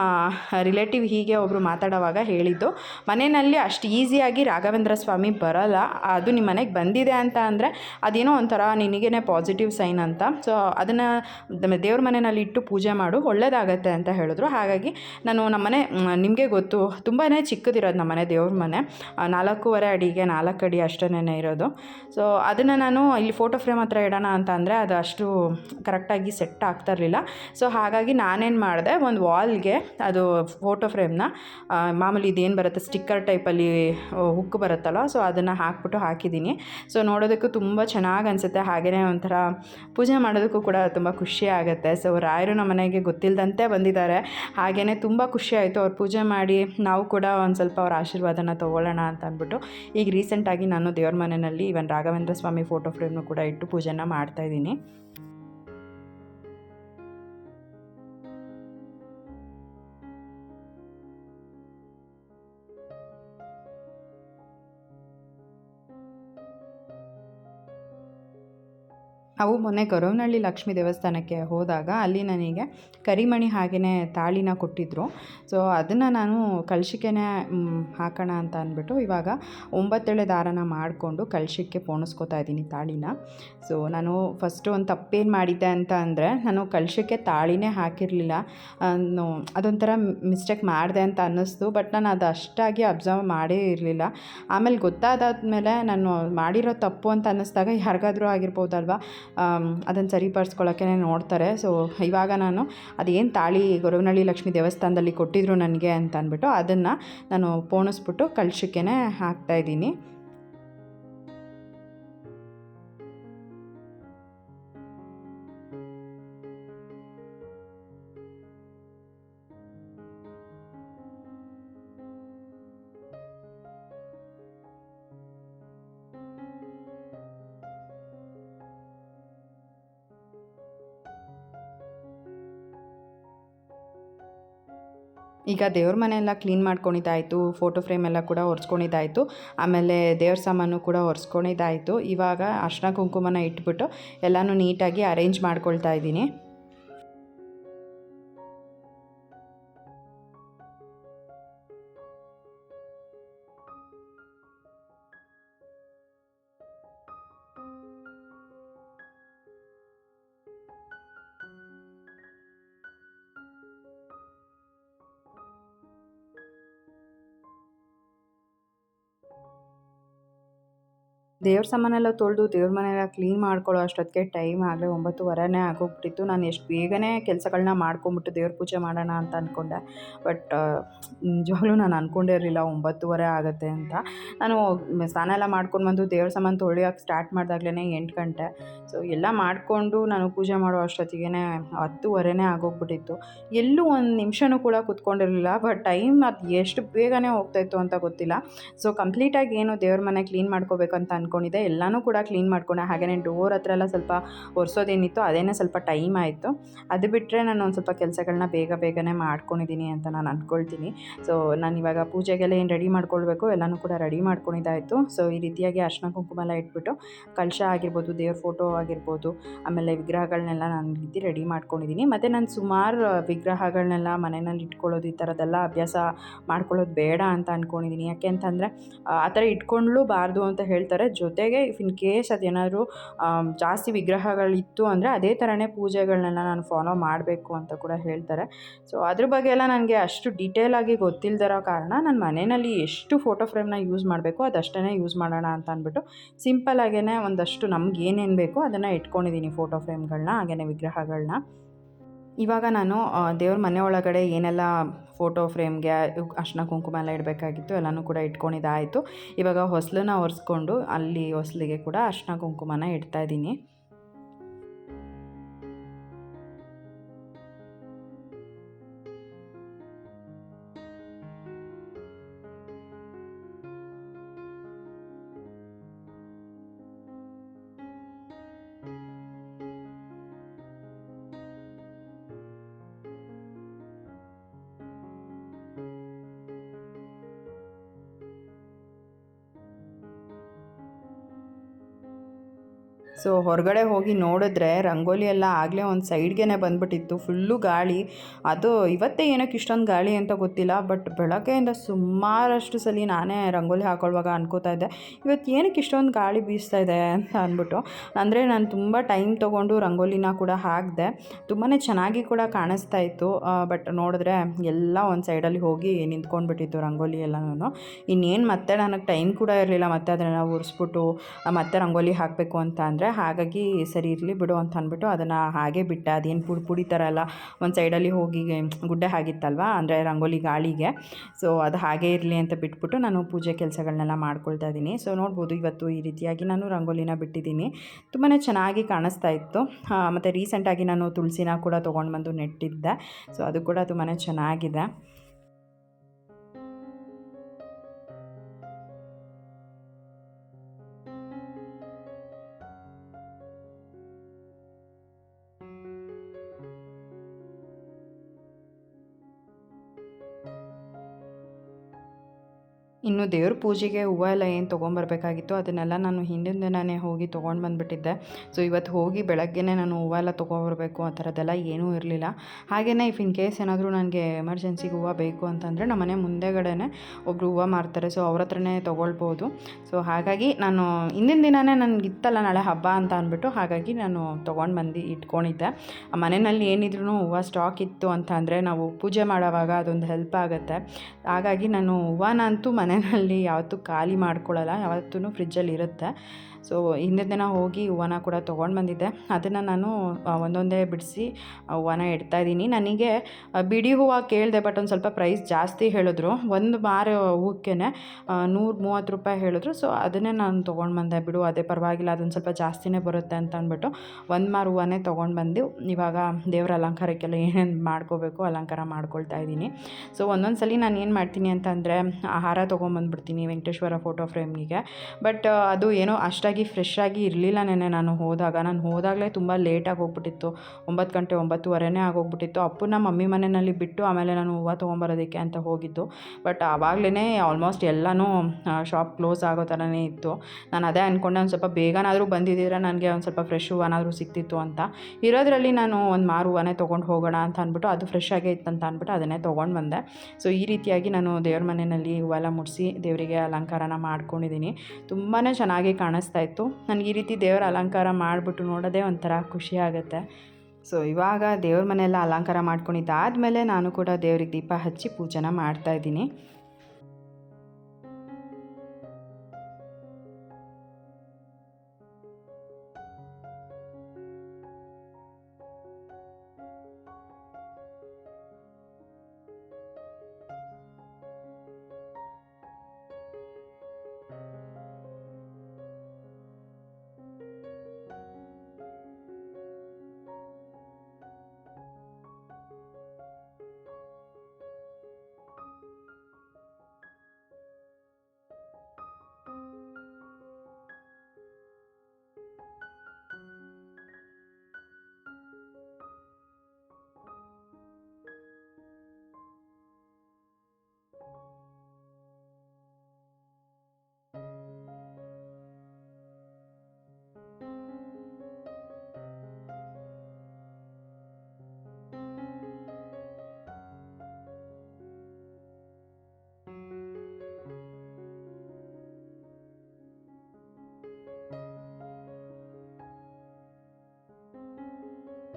ರಿಲೇಟಿವ್ ಹೀಗೆ ಒಬ್ಬರು ಮಾತಾಡೋವಾಗ ಹೇಳಿದ್ದು, ಮನೆಯಲ್ಲಿ ಅಷ್ಟು ಈಸಿಯಾಗಿ ರಾಘವೇಂದ್ರ ಸ್ವಾಮಿ ಬರಲ್ಲ. ಅದು ನಿಮ್ಮ ಮನೆಗೆ ಬಂದಿದೆ ಅಂತ ಅಂದರೆ ಅದೇನೋ ಒಂಥರ ನಿನಗೇನೆ ಪಾಸಿಟಿವ್ ಸೈನ್ ಅಂತ. ಸೊ ಅದನ್ನು ದೇವ್ರ ಮನೆಯಲ್ಲಿ ಇಟ್ಟು ಪೂಜೆ ಮಾಡು. ಒಳ್ಳೇದಾಗತ್ತೆ ಅಂತ ಹೇಳಿದ್ರು. ಹಾಗಾಗಿ ನಾನು ನಮ್ಮನೆ ನಿಮಗೆ ಗೊತ್ತು ತುಂಬಾ ಚಿಕ್ಕದಿರೋದು ನಮ್ಮನೆ, ದೇವ್ರ ಮನೆ. ನಾಲ್ಕೂವರೆ ಅಡಿಗೆ, ನಾಲ್ಕು ಅಡಿ ಅಷ್ಟೇ ಇರೋದು. ಸೊ ಅದನ್ನು ನಾನು ಇಲ್ಲಿ ಫೋಟೋ ಫ್ರೇಮ್ ಹತ್ರ ಇಡೋಣ ಅಂತ ಅಂದರೆ ಅದು ಅಷ್ಟು ಕರೆಕ್ಟಾಗಿ ಸೆಟ್ ಆಗ್ತಾ ಇರಲಿಲ್ಲ. ಸೊ ಹಾಗಾಗಿ ನಾನೇನು ಮಾಡಿದೆ, ಒಂದು ವಾಲ್ಗೆ ಅದು ಫೋಟೋ ಫ್ರೇಮ್ನ ಮಾಮೂಲಿ ಇದೇನು ಬರುತ್ತೆ ಸ್ಟಿಕ್ಕರ್ ಟೈಪಲ್ಲಿ ಹುಕ್ ಬರುತ್ತಲ್ಲ ಸೊ ಅದನ್ನು ಹಾಕ್ಬಿಟ್ಟು ಹಾಕಿದ್ದೀನಿ. ಸೊ ನೋಡೋದಕ್ಕೂ ತುಂಬ ಚೆನ್ನಾಗಿ ಅನಿಸುತ್ತೆ. ಹಾಗೆಯೇ ಒಂಥರ ಪೂಜೆ ಮಾಡೋದಕ್ಕೂ ಕೂಡ ತುಂಬ ಖುಷಿ ಆಗುತ್ತೆ. ಸೊ ರಾಯರು ನಮ್ಮ ಮನೆಗೆ ಗೊತ್ತಿಲ್ಲದಂತೆ ಬಂದಿದ್ದಾರೆ. ಹಾಗೆಯೇ ತುಂಬ ಖುಷಿ ಆಯಿತು ಅವ್ರು ಪೂಜೆ ಮಾಡಿ, ನಾವು ಕೂಡ ಒಂದು ಸ್ವಲ್ಪ ಅವ್ರ ಆಶೀರ್ವಾದನ ತೊಗೊಳ್ಳೋಣ ಅಂತ ಅಂದ್ಬಿಟ್ಟು, ಈಗ ರೀಸೆಂಟಾಗಿ ನಾನು ದೇವ್ರ ಮನೆಯಲ್ಲಿ ಇವನ್ ರಾಘವೇಂದ್ರ ಸ್ವಾಮಿ ಫೋಟೋ ಫ್ರೇಮ್ನು ಕೂಡ ಇಟ್ಟು ಪೂಜೆನ ಮಾಡ್ತಾಯಿದ್ದೀನಿ ಅವು ಮೊನ್ನೆ ಗೊರವನಹಳ್ಳಿ ಲಕ್ಷ್ಮೀ ದೇವಸ್ಥಾನಕ್ಕೆ ಹೋದಾಗ ಅಲ್ಲಿ ನನಗೆ ಕರಿಮಣಿ ಹಾಗೆಯೇ ತಾಳಿನ ಕೊಟ್ಟಿದ್ದರು ಸೊ ಅದನ್ನು ನಾನು ಕಲಶಕ್ಕೆನೇ ಹಾಕೋಣ ಅಂತ ಅಂದ್ಬಿಟ್ಟು ಇವಾಗ ಒಂಬತ್ತೇಳೆ ದಾರನ ಮಾಡಿಕೊಂಡು ಕಲಶಕ್ಕೆ ಪೋಣಿಸ್ಕೊತಾ ಇದ್ದೀನಿ ತಾಳಿನ. ಸೊ ನಾನು ಫಸ್ಟು ಒಂದು ತಪ್ಪೇನು ಮಾಡಿದ್ದೆ ಅಂತ ಅಂದರೆ ನಾನು ಕಲಶಕ್ಕೆ ತಾಳಿನೇ ಹಾಕಿರಲಿಲ್ಲ. ಅದೊಂಥರ ಮಿಸ್ಟೇಕ್ ಮಾಡಿದೆ ಅಂತ ಅನ್ನಿಸ್ತು ಬಟ್ ನಾನು ಅದು ಅಷ್ಟಾಗಿ ಅಬ್ಸರ್ವ್ ಮಾಡೇ ಇರಲಿಲ್ಲ. ಆಮೇಲೆ ಗೊತ್ತಾದಾದ್ಮೇಲೆ ನಾನು ಮಾಡಿರೋ ತಪ್ಪು ಅಂತ ಅನ್ನಿಸ್ದಾಗ ಯಾರಿಗಾದ್ರೂ ಆಗಿರ್ಬೋದಲ್ವ? ಅದನ್ನು ಸರಿಪಡಿಸ್ಕೊಳ್ಳೋಕ್ಕೆ ನೋಡ್ತಾರೆ. ಸೊ ಇವಾಗ ನಾನು ಅದೇನು ತಾಳಿ ಗೊರವನಹಳ್ಳಿ ಲಕ್ಷ್ಮಿ ದೇವಸ್ಥಾನದಲ್ಲಿ ಕೊಟ್ಟಿದ್ರು ನನಗೆ ಅಂತ ಅಂದ್ಬಿಟ್ಟು ಅದನ್ನು ನಾನು ಪೋಣಿಸ್ಬಿಟ್ಟು ಕಲಶಕ್ಕೆ ಹಾಕ್ತಾಯಿದ್ದೀನಿ ಈಗ ದೇವ್ರ ಮನೆಯೆಲ್ಲ ಕ್ಲೀನ್ ಮಾಡ್ಕೊಂಡಿದ್ದಾಯಿತು ಫೋಟೋ ಫ್ರೇಮ್ ಎಲ್ಲ ಕೂಡ ಒರೆಸ್ಕೊಂಡಿದ್ದಾಯಿತು, ಆಮೇಲೆ ದೇವ್ರ ಸಾಮಾನು ಕೂಡ ಒರೆಸ್ಕೊಂಡಿದ್ದಾಯಿತು. ಇವಾಗ ಅರ್ಶಿನ ಕುಂಕುಮನ ಇಟ್ಬಿಟ್ಟು ಎಲ್ಲನೂ ನೀಟಾಗಿ ಅರೇಂಜ್ ಮಾಡ್ಕೊಳ್ತಾ ಇದ್ದೀನಿ. ದೇವ್ರ ಸಾಮಾನೆಲ್ಲ ತೊಳೆದು ದೇವ್ರ ಮನೆಯೆಲ್ಲ ಕ್ಲೀನ್ ಮಾಡ್ಕೊಳ್ಳೋ ಅಷ್ಟೊತ್ತಿಗೆ ಟೈಮ್ ಆಗಲೇ ಒಂಬತ್ತುವರೆನೇ ಆಗೋಗ್ಬಿಟ್ಟಿತ್ತು. ನಾನು ಎಷ್ಟು ಬೇಗನೆ ಕೆಲಸಗಳನ್ನ ಮಾಡ್ಕೊಂಬಿಟ್ಟು ದೇವ್ರ ಪೂಜೆ ಮಾಡೋಣ ಅಂತ ಅಂದ್ಕೊಂಡೆ ಬಟ್ ನಿಜವಾಗ್ಲೂ ನಾನು ಅಂದ್ಕೊಂಡೇ ಇರಲಿಲ್ಲ ಒಂಬತ್ತುವರೆ ಆಗುತ್ತೆ ಅಂತ. ನಾನು ಸ್ನಾನ ಎಲ್ಲ ಮಾಡ್ಕೊಂಡು ಬಂದು ದೇವ್ರ ಸಾಮಾನು ತೊಳೆಯೋಕೆ ಸ್ಟಾರ್ಟ್ ಮಾಡಿದಾಗ್ಲೇ ಎಂಟು ಗಂಟೆ. ಸೊ ಎಲ್ಲ ಮಾಡಿಕೊಂಡು ನಾನು ಪೂಜೆ ಮಾಡೋ ಅಷ್ಟೊತ್ತಿಗೆ ಹತ್ತುವರೆನೇ ಆಗೋಗ್ಬಿಟ್ಟಿತ್ತು. ಎಲ್ಲೂ ಒಂದು ನಿಮಿಷನೂ ಕೂಡ ಕೂತ್ಕೊಂಡಿರಲಿಲ್ಲ ಬಟ್ ಟೈಮ್ ಅದು ಎಷ್ಟು ಬೇಗನೆ ಹೋಗ್ತಾಯಿತ್ತು ಅಂತ ಗೊತ್ತಿಲ್ಲ. ಸೊ ಕಂಪ್ಲೀಟಾಗಿ ಏನು ದೇವ್ರ ಮನೆ ಕ್ಲೀನ್ ಮಾಡ್ಕೋಬೇಕಂತ ಅಂದ್ಕೊಂಡಿದ್ದೆ ಎಲ್ಲನೂ ಕೂಡ ಕ್ಲೀನ್ ಮಾಡ್ಕೊಂಡೆ. ಹಾಗೆಯೇ ಡೋರ್ ಹತ್ರ ಎಲ್ಲ ಸ್ವಲ್ಪ ಒರೆಸೋದೇನಿತ್ತು, ಅದೇನೆ ಸ್ವಲ್ಪ ಟೈಮ್ ಆಯಿತು. ಅದು ಬಿಟ್ಟರೆ ನಾನು ಒಂದು ಸ್ವಲ್ಪ ಕೆಲಸಗಳನ್ನ ಬೇಗ ಬೇಗನೆ ಮಾಡ್ಕೊಂಡಿದ್ದೀನಿ ಅಂತ ನಾನು ಅಂದ್ಕೊಳ್ತೀನಿ ಸೊ ನಾನು ಇವಾಗ ಪೂಜೆಗೆಲ್ಲ ಏನು ರೆಡಿ ಮಾಡ್ಕೊಳ್ಬೇಕು, ಎಲ್ಲನೂ ಕೂಡ ರೆಡಿ ಮಾಡ್ಕೊಂಡಿದ್ದಾಯಿತು. ಸೊ ಈ ರೀತಿಯಾಗಿ ಅರ್ಶನ ಕುಂಕುಮ ಎಲ್ಲ ಇಟ್ಬಿಟ್ಟು, ಕಲಶ ಆಗಿರ್ಬೋದು, ದೇವ್ರ ಫೋಟೋ ಆಗಿರ್ಬೋದು, ಆಮೇಲೆ ವಿಗ್ರಹಗಳನ್ನೆಲ್ಲ ನಾನು ರೀತಿ ರೆಡಿ ಮಾಡ್ಕೊಂಡಿದ್ದೀನಿ. ಮತ್ತು ನಾನು ಸುಮಾರು ವಿಗ್ರಹಗಳನ್ನೆಲ್ಲ ಮನೆಯಲ್ಲಿ ಇಟ್ಕೊಳ್ಳೋದು, ಈ ಥರದ್ದೆಲ್ಲ ಅಭ್ಯಾಸ ಮಾಡ್ಕೊಳ್ಳೋದು ಬೇಡ ಅಂತ ಅಂದ್ಕೊಂಡಿದ್ದೀನಿ ಯಾಕೆ ಅಂತಂದರೆ, ಆ ಥರ ಇಟ್ಕೊಂಡ್ಲೂ ಬಾರ್ದು ಅಂತ ಹೇಳ್ತಾರೆ. ಜೊತೆಗೆ ಇಫ್ ಇನ್ ಕೇಸ್ ಅದೇನಾದರೂ ಜಾಸ್ತಿ ವಿಗ್ರಹಗಳಿತ್ತು ಅಂದರೆ ಅದೇ ಥರನೇ ಪೂಜೆಗಳನ್ನೆಲ್ಲ ನಾನು ಫಾಲೋ ಮಾಡಬೇಕು ಅಂತ ಕೂಡ ಹೇಳ್ತಾರೆ. ಸೊ ಅದ್ರ ಬಗ್ಗೆ ಎಲ್ಲ ನನಗೆ ಅಷ್ಟು ಡೀಟೇಲಾಗಿ ಗೊತ್ತಿಲ್ಲದಿರೋ ಕಾರಣ ನಾನು ಮನೆಯಲ್ಲಿ ಎಷ್ಟು ಫೋಟೋ ಫ್ರೇಮ್ನ ಯೂಸ್ ಮಾಡಬೇಕು ಅದಷ್ಟೇ ಯೂಸ್ ಮಾಡೋಣ ಅಂತ ಅಂದ್ಬಿಟ್ಟು ಸಿಂಪಲ್ಲಾಗೇ ಒಂದಷ್ಟು ನಮ್ಗೆ ಏನೇನು ಬೇಕೋ ಅದನ್ನು ಇಟ್ಕೊಂಡಿದ್ದೀನಿ ಫೋಟೋ ಫ್ರೇಮ್ಗಳನ್ನ ಹಾಗೆಯೇ ವಿಗ್ರಹಗಳನ್ನ ಇವಾಗ ನಾನು ದೇವ್ರ ಮನೆ ಒಳಗಡೆ ಏನೆಲ್ಲ ಫೋಟೋ ಫ್ರೇಮ್ಗೆ ಅರ್ಶಿನ ಕುಂಕುಮ ಎಲ್ಲ ಇಡಬೇಕಾಗಿತ್ತು, ಎಲ್ಲನೂ ಕೂಡ ಇಟ್ಕೊಂಡಿದ್ದಾಯಿತು. ಇವಾಗ ಹೊಸ್ಲನ್ನ ಒರೆಸ್ಕೊಂಡು ಅಲ್ಲಿ ಹೊಸ್ಲಿಗೆ ಕೂಡ ಅರ್ಶಿನ ಕುಂಕುಮನ ಇಡ್ತಾಯಿದ್ದೀನಿ ಸೊ ಹೊರಗಡೆ ಹೋಗಿ ನೋಡಿದ್ರೆ ರಂಗೋಲಿ ಎಲ್ಲ ಆಗಲೇ ಒಂದು ಸೈಡ್ಗೆ ಬಂದ್ಬಿಟ್ಟಿತ್ತು. ಫುಲ್ಲು ಗಾಳಿ. ಅದು ಇವತ್ತೇ ಏನಕ್ಕೆ ಇಷ್ಟೊಂದು ಗಾಳಿ ಅಂತ ಗೊತ್ತಿಲ್ಲ, ಬಟ್ ಬೆಳಗ್ಗೆಯಿಂದ ಸುಮಾರಷ್ಟು ಸಲ ನಾನೇ ರಂಗೋಲಿ ಹಾಕೊಳ್ಳುವಾಗ ಅನ್ಕೋತಾ ಇದ್ದೆ. ಇವತ್ತು ಏನಕ್ಕೆ ಇಷ್ಟೊಂದು ಗಾಳಿ ಬೀಸ್ತಾ ಇದೆ ಅಂತ ಅಂದ್ಬಿಟ್ಟು ಅಂದರೆ ನಾನು ತುಂಬ ಟೈಮ್ ತೊಗೊಂಡು ರಂಗೋಲಿನ ಕೂಡ ಹಾಕಿದೆ. ತುಂಬಾ ಚೆನ್ನಾಗಿ ಕೂಡ ಕಾಣಿಸ್ತಾ ಇತ್ತು. ಬಟ್ ನೋಡಿದ್ರೆ ಎಲ್ಲ ಒಂದು ಸೈಡಲ್ಲಿ ಹೋಗಿ ನಿಂತ್ಕೊಂಡ್ಬಿಟ್ಟಿತ್ತು ರಂಗೋಲಿ ಎಲ್ಲನೂ ಇನ್ನೇನು ಮತ್ತೆ ನನಗೆ ಟೈಮ್ ಕೂಡ ಇರಲಿಲ್ಲ, ಮತ್ತೆ ಅದನ್ನು ಉರಿಸ್ಬಿಟ್ಟು ಮತ್ತೆ ರಂಗೋಲಿ ಹಾಕಬೇಕು ಅಂತ ಅಂದರೆ ಹಾಗಾಗಿ ಸರಿ ಇರಲಿ ಬಿಡು ಅಂತ ಅಂದ್ಬಿಟ್ಟು ಅದನ್ನು ಹಾಗೆ ಬಿಟ್ಟ. ಅದೇನು ಪುಡಿ ಪುಡಿ ಥರ ಎಲ್ಲ ಒಂದು ಸೈಡಲ್ಲಿ ಹೋಗಿ ಗುಡ್ಡೆ ಆಗಿತ್ತಲ್ವ ಅಂದರೆ ರಂಗೋಲಿ ಗಾಳಿಗೆ. ಸೊ ಅದು ಹಾಗೆ ಇರಲಿ ಅಂತ ಬಿಟ್ಬಿಟ್ಟು ನಾನು ಪೂಜೆ ಕೆಲಸಗಳನ್ನೆಲ್ಲ ಮಾಡ್ಕೊಳ್ತಾ ಇದ್ದೀನಿ. ಸೊ ನೋಡ್ಬೋದು ಇವತ್ತು ಈ ರೀತಿಯಾಗಿ ನಾನು ರಂಗೋಲಿನ ಬಿಟ್ಟಿದ್ದೀನಿ. ತುಂಬಾ ಚೆನ್ನಾಗಿ ಕಾಣಿಸ್ತಾ ಇತ್ತು. ಮತ್ತು ರೀಸೆಂಟಾಗಿ ನಾನು ತುಳಸಿನ ಕೂಡ ತೊಗೊಂಡು ಬಂದು ನೆಟ್ಟಿದ್ದೆ. ಸೊ ಅದು ಕೂಡ ತುಂಬಾ ಚೆನ್ನಾಗಿದೆ. ಇನ್ನು ದೇವ್ರ ಪೂಜೆಗೆ ಹೂವು ಎಲ್ಲ ಏನು ತೊಗೊಂಬರ್ಬೇಕಾಗಿತ್ತು, ಅದನ್ನೆಲ್ಲ ನಾನು ಹಿಂದಿನ ದಿನವೇ ಹೋಗಿ ತೊಗೊಂಡು ಬಂದುಬಿಟ್ಟಿದ್ದೆ. ಸೊ ಇವತ್ತು ಹೋಗಿ ಬೆಳಗ್ಗೆನೇ ನಾನು ಹೂವು ಎಲ್ಲ ತೊಗೊಂಬರ್ಬೇಕು, ಆ ಥರದ್ದೆಲ್ಲ ಏನೂ ಇರಲಿಲ್ಲ. ಹಾಗೆಯೇ ಇಫ್ ಇನ್ ಕೇಸ್ ಏನಾದರೂ ನನಗೆ ಎಮರ್ಜೆನ್ಸಿಗೆ ಹೂವು ಬೇಕು ಅಂತಂದರೆ ನಮ್ಮ ಮನೆ ಮುಂದೆಗಡೆ ಒಬ್ಬರು ಹೂವು ಮಾರ್ತಾರೆ ಸೊ ಅವ್ರ ಹತ್ರನೇ ತೊಗೊಳ್ಬೋದು. ಸೊ ಹಾಗಾಗಿ ನಾನು ಹಿಂದಿನ ದಿನವೇ ನನಗೆ ಇತ್ತಲ್ಲ ನಾಳೆ ಹಬ್ಬ ಅಂತ ಅಂದ್ಬಿಟ್ಟು ಹಾಗಾಗಿ ನಾನು ತೊಗೊಂಡು ಬಂದು, ಇಟ್ಕೊಂಡಿದ್ದೆ. ಆ ಮನೆಯಲ್ಲಿ ಏನಿದ್ರೂ ಹೂವು ಸ್ಟಾಕ್ ಇತ್ತು ಅಂತ ನಾವು ಪೂಜೆ ಮಾಡೋವಾಗ ಅದೊಂದು ಹೆಲ್ಪ್ ಆಗುತ್ತೆ. ಹಾಗಾಗಿ ನಾನು ಹೂವನಂತೂ ಮನೆಯಲ್ಲಿ ಯಾವತ್ತೂ ಖಾಲಿ ಮಾಡ್ಕೊಳ್ಳಲ್ಲ ಯಾವತ್ತೂ ಫ್ರಿಜ್ಜಲ್ಲಿ ಇರುತ್ತೆ. ಸೊ, ಹಿಂದಿನ ದಿನ ಹೋಗಿ ಹೂವನ ಕೂಡ ತೊಗೊಂಡು ಬಂದಿದ್ದೆ. ಅದನ್ನು ನಾನು ಒಂದೊಂದೇ ಬಿಡಿಸಿ ಹೂವನ ಇಡ್ತಾ ಇದ್ದೀನಿ. ನನಗೆ ಬಿಡಿ ಹೂವು ಕೇಳಿದೆ, ಬಟ್ ಒಂದು ಸ್ವಲ್ಪ ಪ್ರೈಸ್ ಜಾಸ್ತಿ ಹೇಳಿದ್ರು. ಒಂದು ಮಾರು ಹೂವಕ್ಕೆ ನೂರು ಮೂವತ್ತು ರೂಪಾಯಿ ಹೇಳಿದ್ರು. ಸೊ, ಅದನ್ನೇ ನಾನು ತೊಗೊಂಡು ಬಂದೆ. ಬಿಡು, ಅದೇ ಪರವಾಗಿಲ್ಲ, ಅದೊಂದು ಸ್ವಲ್ಪ ಜಾಸ್ತಿನೇ ಬರುತ್ತೆ ಅಂತ ಅಂದ್ಬಿಟ್ಟು ಒಂದು ಮಾರು ಹೂವನ್ನೇ ತೊಗೊಂಡು ಬಂದು, ಇವಾಗ ದೇವರ ಅಲಂಕಾರಕ್ಕೆಲ್ಲ ಏನೇನು ಮಾಡ್ಕೋಬೇಕು, ಅಲಂಕಾರ ಮಾಡ್ಕೊಳ್ತಾ ಇದ್ದೀನಿ. ಸೊ ಒಂದೊಂದು ಸಲ ನಾನು ಏನು ಮಾಡ್ತೀನಿ ಅಂತಂದರೆ, ಆಹಾರ ತೊಗೊಂಬಂದ್ಬಿಡ್ತೀನಿ ವೆಂಕಟೇಶ್ವರ ಫೋಟೋ ಫ್ರೇಮಿಗೆ ಬಟ್ ಅದು ಏನೋ ಅಷ್ಟಾಗಿ ಫ್ರೆಶ್ ಆಗಿ ಇರಲಿಲ್ಲ ನೆನೆ ನಾನು ಹೋದಾಗ. ನಾನು ಹೋದಾಗಲೇ ತುಂಬ ಲೇಟಾಗಿ ಹೋಗ್ಬಿಟ್ಟಿತ್ತು. ಒಂಬತ್ತು ಗಂಟೆ ಒಂಬತ್ತುವರೆನೇ ಆಗೋಗ್ಬಿಟ್ಟಿತ್ತು ಅಪ್ಪನ ಮಮ್ಮಿ ಮನೆಯಲ್ಲಿ ಬಿಟ್ಟು ಆಮೇಲೆ ನಾನು ಹೂವು ತೊಗೊಂಬರೋದಕ್ಕೆ ಅಂತ ಹೋಗಿದ್ದು. ಬಟ್ ಆವಾಗಲೇ ಆಲ್ಮೋಸ್ಟ್ ಎಲ್ಲನೂ ಶಾಪ್ ಕ್ಲೋಸ್ ಆಗೋ ಥರನೇ ಇತ್ತು. ನಾನು ಅದೇ ಅಂದ್ಕೊಂಡೆ ಒಂದು ಸ್ವಲ್ಪ ಬೇಗನಾದರೂ ಬಂದಿದ್ದಿದ್ರೆ ನನಗೆ ಒಂದು ಸ್ವಲ್ಪ ಫ್ರೆಶ್ ಹೂವನಾದರೂ ಸಿಕ್ತಿತ್ತು ಅಂತ. ಇರೋದ್ರಲ್ಲಿ ನಾನು ಒಂದು ಮಾರು ಹೂವನೇ ತೊಗೊಂಡು ಹೋಗೋಣ ಅಂತ ಅಂದ್ಬಿಟ್ಟು ಅದು ಫ್ರೆಶ್ ಆಗೇ ಇತ್ತು ಅಂತ ಅಂದ್ಬಿಟ್ಟು ಅದನ್ನೇ ತೊಗೊಂಡು ಬಂದೆ. ಸೊ ಈ ರೀತಿಯಾಗಿ ನಾನು ದೇವ್ರ ಮನೆಯಲ್ಲಿ ಹೂವೆಲ್ಲ ಮುಡಿಸಿ ದೇವರಿಗೆ ಅಲಂಕಾರನ ಮಾಡ್ಕೊಂಡಿದ್ದೀನಿ. ತುಂಬಾ ಚೆನ್ನಾಗಿ ಕಾಣಿಸ್ತಾ ಇತ್ತು ನನಗೆ ಈ ರೀತಿ ದೇವರ ಅಲಂಕಾರ ಮಾಡಿಬಿಟ್ಟು ನೋಡೋದೇ ಒಂಥರ ಖುಷಿ ಆಗುತ್ತೆ. ಸೊ ಇವಾಗ ದೇವ್ರ ಮನೆಯೆಲ್ಲ ಅಲಂಕಾರ ಮಾಡ್ಕೊಂಡಿದ್ದಾದಮೇಲೆ ನಾನು ಕೂಡ ದೇವ್ರಿಗೆ ದೀಪ ಹಚ್ಚಿ ಪೂಜೆನ ಮಾಡ್ತಾಯಿದ್ದೀನಿ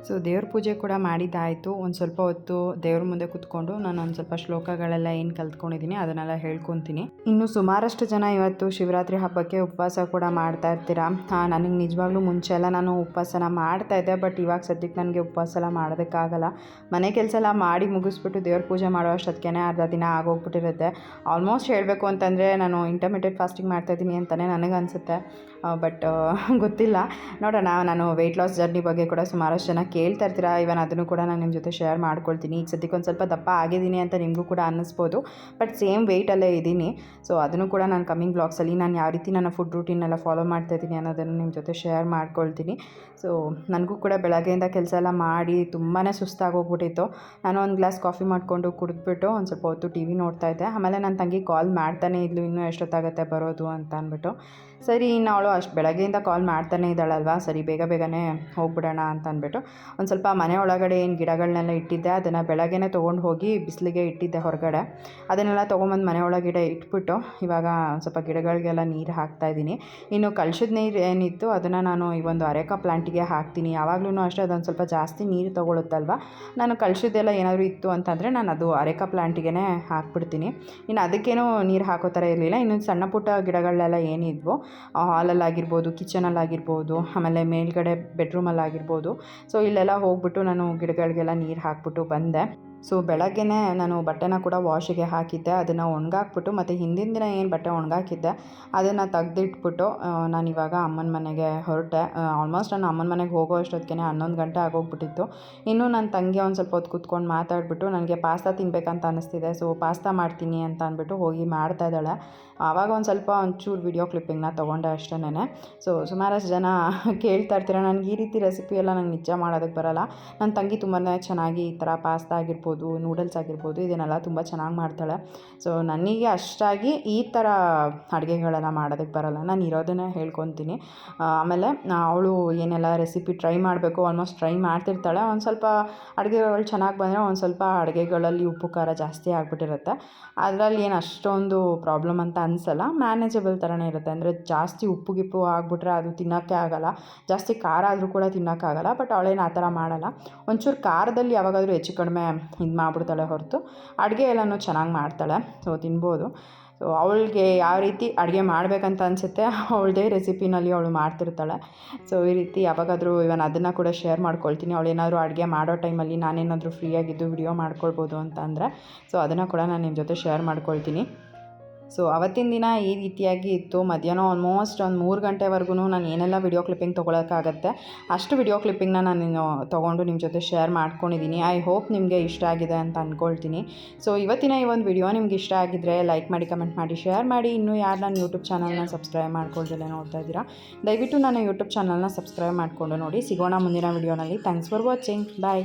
ಸೊ ದೇವ್ರ ಪೂಜೆ ಕೂಡ ಮಾಡಿದ್ದಾಯಿತು. ಒಂದು ಸ್ವಲ್ಪ ಹೊತ್ತು ದೇವ್ರ ಮುಂದೆ ಕೂತ್ಕೊಂಡು ನಾನು ಒಂದು ಸ್ವಲ್ಪ ಶ್ಲೋಕಗಳೆಲ್ಲ ಏನು ಕಲ್ತ್ಕೊಂಡಿದ್ದೀನಿ ಅದನ್ನೆಲ್ಲ ಹೇಳ್ಕೊತೀನಿ. ಇನ್ನು ಸುಮಾರಷ್ಟು ಜನ ಇವತ್ತು ಶಿವರಾತ್ರಿ ಹಬ್ಬಕ್ಕೆ ಉಪವಾಸ ಕೂಡ ಮಾಡ್ತಾ ಇರ್ತೀರಾ? ನನಗೆ ನಿಜವಾಗ್ಲೂ ಮುಂಚೆ ಎಲ್ಲ ನಾನು ಉಪವಾಸನ ಮಾಡ್ತಾ ಇದ್ದೆ ಬಟ್ ಇವಾಗ ಸದ್ಯಕ್ಕೆ ನನಗೆ ಉಪವಾಸ ಎಲ್ಲ ಮಾಡೋದಕ್ಕಾಗಲ್ಲ. ಮನೆ ಕೆಲಸ ಎಲ್ಲ ಮಾಡಿ ಮುಗಿಸ್ಬಿಟ್ಟು ದೇವ್ರ ಪೂಜೆ ಮಾಡೋ ಅಷ್ಟೊತ್ತಿಗೆ ಅರ್ಧ ದಿನ ಆಗೋಗ್ಬಿಟ್ಟಿರುತ್ತೆ. ಆಲ್ಮೋಸ್ಟ್ ಹೇಳಬೇಕು ಅಂತಂದರೆ ನಾನು ಇಂಟರ್ಮೀಡಿಯೇಟ್ ಫಾಸ್ಟಿಂಗ್ ಮಾಡ್ತಾ ಇದ್ದೀನಿ ಅಂತಲೇ ನನಗನ್ಸುತ್ತೆ ಬಟ್ <laughs> ಗೊತ್ತಿಲ್ಲ. ನೋಡೋಣ, ನಾನು ವೆಯ್ಟ್ ಲಾಸ್ ಜರ್ನಿ ಬಗ್ಗೆ ಕೂಡ ಸುಮಾರಷ್ಟು ಜನ ಕೇಳ್ತಾ ಇರ್ತೀರಾ? ಇವನ್ ಅದನ್ನು ಕೂಡ ನಾನು ನಿಮ್ಮ ಜೊತೆ ಶೇರ್ ಮಾಡ್ಕೊಳ್ತೀನಿ. ಈಗ ಸದ್ಯಕ್ಕೆ ಒಂದು ಸ್ವಲ್ಪ ದಪ್ಪ ಆಗಿದ್ದೀನಿ ಅಂತ ನಿಮಗೂ ಕೂಡ ಅನ್ನಿಸ್ಬೋದು. ಬಟ್ ಸೇಮ್ ವೆಯ್ಟಲ್ಲೇ ಇದ್ದೀನಿ. ಸೊ ಅದನ್ನು ಕೂಡ ನಾನು ಕಮ್ಮಿಂಗ್ ಬ್ಲಾಗ್ಸಲ್ಲಿ ನಾನು ಯಾವ ರೀತಿ ನನ್ನ ಫುಡ್ ರೂಟೀನೆಲ್ಲ ಫಾಲೋ ಮಾಡ್ತಾ ಇದ್ದೀನಿ ಅನ್ನೋದನ್ನು ನಿಮ್ಮ ಜೊತೆ ಶೇರ್ ಮಾಡ್ಕೊಳ್ತೀನಿ. ಸೊ ನನಗೂ ಕೂಡ ಬೆಳಗ್ಗೆಯಿಂದ ಕೆಲಸ ಎಲ್ಲ ಮಾಡಿ ತುಂಬಾ ಸುಸ್ತಾಗೋಗ್ಬಿಟ್ಟಿತ್ತು. ನಾನು ಒಂದು ಗ್ಲಾಸ್ ಕಾಫಿ ಮಾಡಿಕೊಂಡು ಕುಡಿದ್ಬಿಟ್ಟು ಒಂದು ಸ್ವಲ್ಪ ಹೊತ್ತು ಟಿ ವಿ ನೋಡ್ತಾ ಇದ್ದೆ. ಆಮೇಲೆ ನನ್ನ ತಂಗಿ ಕಾಲ್ ಮಾಡ್ತಾನೆ ಇದ್ಲು, ಇನ್ನೂ ಎಷ್ಟೊತ್ತಾಗತ್ತೆ ಬರೋದು? ಅಂತ ಅಂದ್ಬಿಟ್ಟು. ಸರಿ ಇನ್ನು ಅವಳು ಅಷ್ಟು ಬೆಳಗ್ಗೆಯಿಂದ ಕಾಲ್ ಮಾಡ್ತಾನೆ ಇದ್ದಾಳಲ್ವಾ? ಸರಿ, ಬೇಗ ಬೇಗನೆ ಹೋಗ್ಬಿಡೋಣ ಅಂತ ಅಂದ್ಬಿಟ್ಟು ಒಂದು ಸ್ವಲ್ಪ ಮನೆ ಒಳಗಡೆ ಏನು ಗಿಡಗಳನ್ನೆಲ್ಲ ಇಟ್ಟಿದ್ದೆ, ಅದನ್ನು ಬೆಳಗ್ಗೆನೇ ತೊಗೊಂಡು ಹೋಗಿ ಬಿಸಿಲಿಗೆ ಇಟ್ಟಿದ್ದೆ ಹೊರಗಡೆ. ಅದನ್ನೆಲ್ಲ ತೊಗೊಂಬಂದು ಮನೆ ಒಳಗಡೆ ಇಟ್ಬಿಟ್ಟು ಇವಾಗ ಸ್ವಲ್ಪ ಗಿಡಗಳಿಗೆಲ್ಲ ನೀರು ಹಾಕ್ತಾ ಇದ್ದೀನಿ. ಇನ್ನು ಕಲ್ಸಿದ ನೀರು ಏನಿತ್ತು, ಅದನ್ನು ನಾನು ಈ ಒಂದು ಅರೆಕ ಪ್ಲಾಂಟಿಗೆ ಹಾಕ್ತೀನಿ. ಯಾವಾಗಲೂ ಅಷ್ಟೇ, ಅದೊಂದು ಸ್ವಲ್ಪ ಜಾಸ್ತಿ ನೀರು ತೊಗೊಳುತ್ತಲ್ವ? ನಾನು ಕಳ್ಸಿದ್ದೆಲ್ಲ ಏನಾದರೂ ಇತ್ತು ಅಂತಂದರೆ ನಾನು ಅದು ಅರೆಕ ಪ್ಲಾಂಟಿಗೆ ಹಾಕ್ಬಿಡ್ತೀನಿ. ಇನ್ನು ಅದಕ್ಕೇನೂ ನೀರು ಹಾಕೋ ಥರ ಇರಲಿಲ್ಲ. ಇನ್ನು ಸಣ್ಣ ಪುಟ್ಟ ಗಿಡಗಳೆಲ್ಲ ಏನಿದ್ವು ಹಾಲಲ್ಲಾಗಿರ್ಬೋದು ಕಿಚನಲ್ಲಾಗಿರ್ಬೋದು ಆಮೇಲೆ ಮೇಲ್ಗಡೆ ಬೆಡ್ರೂಮಲ್ಲಾಗಿರ್ಬೋದು ಸೊ ಇಲ್ಲೆಲ್ಲ ಹೋಗ್ಬಿಟ್ಟು ನಾನು ಗಿಡಗಳಿಗೆಲ್ಲ ನೀರು ಹಾಕ್ಬಿಟ್ಟು ಬಂದೆ. ಸೊ ಬೆಳಗ್ಗೆನೇ ನಾನು ಬಟ್ಟೆನ ಕೂಡ ವಾಶಿಗೆ ಹಾಕಿದ್ದೆ. ಅದನ್ನು ಒಣಗಾಕ್ಬಿಟ್ಟು ಮತ್ತು ಹಿಂದಿನ ದಿನ ಏನು ಬಟ್ಟೆ ಒಣಗಾಕಿದ್ದೆ, ಅದನ್ನು ತೆಗೆದಿಟ್ಬಿಟ್ಟು ನಾನಿವಾಗ ಅಮ್ಮನ ಮನೆಗೆ ಹೊರಟೆ. ಆಲ್ಮೋಸ್ಟ್ ನಾನು ಅಮ್ಮನ ಮನೆಗೆ ಹೋಗೋ ಅಷ್ಟೊತ್ತಿಗೆ ಹನ್ನೊಂದು ಗಂಟೆ ಆಗೋಗ್ಬಿಟ್ಟಿತ್ತು. ಇನ್ನು ನನ್ನ ತಂಗಿ ಒಂದು ಸ್ವಲ್ಪ ಹೊತ್ತು ಕೂತ್ಕೊಂಡು ಮಾತಾಡ್ಬಿಟ್ಟು ನನಗೆ ಪಾಸ್ತಾ ತಿನ್ನಬೇಕಂತ ಅನ್ನಿಸ್ತಿದೆ ಸೊ ಪಾಸ್ತಾ ಮಾಡ್ತೀನಿ ಅಂತ ಅಂದ್ಬಿಟ್ಟು ಹೋಗಿ ಮಾಡ್ತಾ ಇದ್ದಾಳೆ. ಆವಾಗ ಒಂದು ಸ್ವಲ್ಪ ಒಂಚೂರು ವಿಡಿಯೋ ಕ್ಲಿಪ್ಪಿಂಗ್ನ ತೊಗೊಂಡೆ ಅಷ್ಟೇನೆ ಸೊ ಸುಮಾರಷ್ಟು ಜನ <laughs> ಕೇಳ್ತಾ ಇರ್ತೀರ. ನನಗೆ ಈ ರೀತಿ ರೆಸಿಪಿ ಎಲ್ಲ ನಂಗೆ ನಿಜ ಮಾಡೋದಕ್ಕೆ ಬರೋಲ್ಲ. ನನ್ನ ತಂಗಿ ತುಂಬಾ ಚೆನ್ನಾಗಿ ಈ ಥರ ಪಾಸ್ತಾ ಆಗಿರ್ಬೋದು. ಆಗಿರ್ಬೋದು ನೂಡಲ್ಸ್ ಆಗಿರ್ಬೋದು, ಇದನ್ನೆಲ್ಲ ತುಂಬ ಚೆನ್ನಾಗಿ ಮಾಡ್ತಾಳೆ. ಸೊ ನನಗೆ ಅಷ್ಟಾಗಿ ಈ ಥರ ಅಡುಗೆಗಳೆಲ್ಲ ಮಾಡೋದಕ್ಕೆ ಬರೋಲ್ಲ. ನಾನು ಇರೋದನ್ನ ಹೇಳ್ಕೊತೀನಿ. ಆಮೇಲೆ ಅವಳು ಏನೆಲ್ಲ ರೆಸಿಪಿ ಟ್ರೈ ಮಾಡಬೇಕು ಆಲ್ಮೋಸ್ಟ್ ಟ್ರೈ ಮಾಡ್ತಿರ್ತಾಳೆ. ಒಂದು ಸ್ವಲ್ಪ ಅಡುಗೆಗಳು ಚೆನ್ನಾಗಿ ಬಂದರೆ ಒಂದು ಸ್ವಲ್ಪ ಅಡುಗೆಗಳಲ್ಲಿ ಉಪ್ಪು, ಖಾರ ಜಾಸ್ತಿ ಆಗಿಬಿಟ್ಟಿರುತ್ತೆ. ಅದರಲ್ಲಿ ಏನು ಅಷ್ಟೊಂದು ಪ್ರಾಬ್ಲಮ್ ಅಂತ ಅನಿಸಲ್ಲ. ಮ್ಯಾನೇಜಬಲ್ ಥರನೇ ಇರುತ್ತೆ. ಅಂದರೆ ಜಾಸ್ತಿ ಉಪ್ಪು, ಗಿಪ್ಪು ಆಗಿಬಿಟ್ರೆ ಅದು ತಿನ್ನೋಕ್ಕೆ ಆಗಲ್ಲ. ಜಾಸ್ತಿ ಖಾರ ಆದರೂ ಕೂಡ ತಿನ್ನೋಕ್ಕಾಗಲ್ಲ ಬಟ್ ಅವಳೇನು ಆ ಥರ ಮಾಡಲ್ಲ. ಒಂಚೂರು ಖಾರದಲ್ಲಿ ಯಾವಾಗಾದರೂ ಹೆಚ್ಚು ಕಡಿಮೆ ಇದು ಮಾಡ್ಬಿಡ್ತಾಳೆ ಹೊರತು. ಅಡುಗೆ ಎಲ್ಲನೂ ಚೆನ್ನಾಗಿ ಮಾಡ್ತಾಳೆ ಸೊ ತಿನ್ಬೋದು. ಸೊ ಅವಳಿಗೆ ಯಾವ ರೀತಿ ಅಡುಗೆ ಮಾಡಬೇಕಂತ ಅನಿಸುತ್ತೆ, ಅವಳದೇ ರೆಸಿಪಿನಲ್ಲಿ ಅವಳು ಮಾಡ್ತಿರ್ತಾಳೆ. ಸೊ ಈ ರೀತಿ ಯಾವಾಗಾದರೂ ಇವನ್ ಅದನ್ನು ಕೂಡ ಶೇರ್ ಮಾಡ್ಕೊಳ್ತೀನಿ. ಅವಳು ಏನಾದರೂ ಅಡುಗೆ ಮಾಡೋ ಟೈಮಲ್ಲಿ ನಾನೇನಾದರೂ ಫ್ರೀಯಾಗಿದ್ದು ವಿಡಿಯೋ ಮಾಡ್ಕೊಳ್ಬೋದು ಅಂತ ಅಂದರೆ ಸೊ ಅದನ್ನು ಕೂಡ ನಾನು ನಿಮ್ಮ ಜೊತೆ ಶೇರ್ ಮಾಡ್ಕೊಳ್ತೀನಿ. ಸೊ ಅವತ್ತಿನ ದಿನ ಈ ರೀತಿಯಾಗಿ ಇತ್ತು. ಮಧ್ಯಾಹ್ನ ಆಲ್ಮೋಸ್ಟ್ ಒಂದು ಮೂರು ಗಂಟೆವರೆಗೂ ನಾನು ಏನೆಲ್ಲ ವಿಡಿಯೋ ಕ್ಲಿಪ್ಪಿಂಗ್ ತೊಗೊಳಕ್ಕಾಗತ್ತೆ, ಅಷ್ಟು ವಿಡಿಯೋ ಕ್ಲಿಪ್ಪಿಂಗ್ನ ನಾನು ತೊಗೊಂಡು ನಿಮ್ಮ ಜೊತೆ ಶೇರ್ ಮಾಡ್ಕೊಂಡಿದ್ದೀನಿ ಐ ಹೋಪ್ ನಿಮಗೆ ಇಷ್ಟ ಆಗಿದೆ ಅಂತ ಅಂದ್ಕೊಳ್ತೀನಿ ಸೊ ಇವತ್ತಿನ ಈ ಒಂದು ವಿಡಿಯೋ ನಿಮ್ಗೆ ಇಷ್ಟ ಆಗಿದ್ದರೆ ಲೈಕ್ ಮಾಡಿ ಕಮೆಂಟ್ ಮಾಡಿ ಶೇರ್ ಮಾಡಿ. ಇನ್ನೂ ಯಾರು ನನ್ನ ಯೂಟ್ಯೂಬ್ ಚಾನಲ್ನ ಸಬ್ಸ್ಕ್ರೈಬ್ ಮಾಡ್ಕೊಳ್ದಲ್ಲೇ ನೋಡ್ತಾ ಇದ್ದೀರಾ, ದಯವಿಟ್ಟು ನನ್ನ ಯೂಟ್ಯೂಬ್ ಚಾನಲ್ನ ಸಬ್ಸ್ಕ್ರೈಬ್ ಮಾಡಿಕೊಂಡು ನೋಡಿ. ಸಿಗೋಣ ಮುಂದಿನ ವಿಡಿಯೋನಲ್ಲಿ ಥ್ಯಾಂಕ್ಸ್ ಫಾರ್ ವಾಚಿಂಗ್ ಬಾಯ್.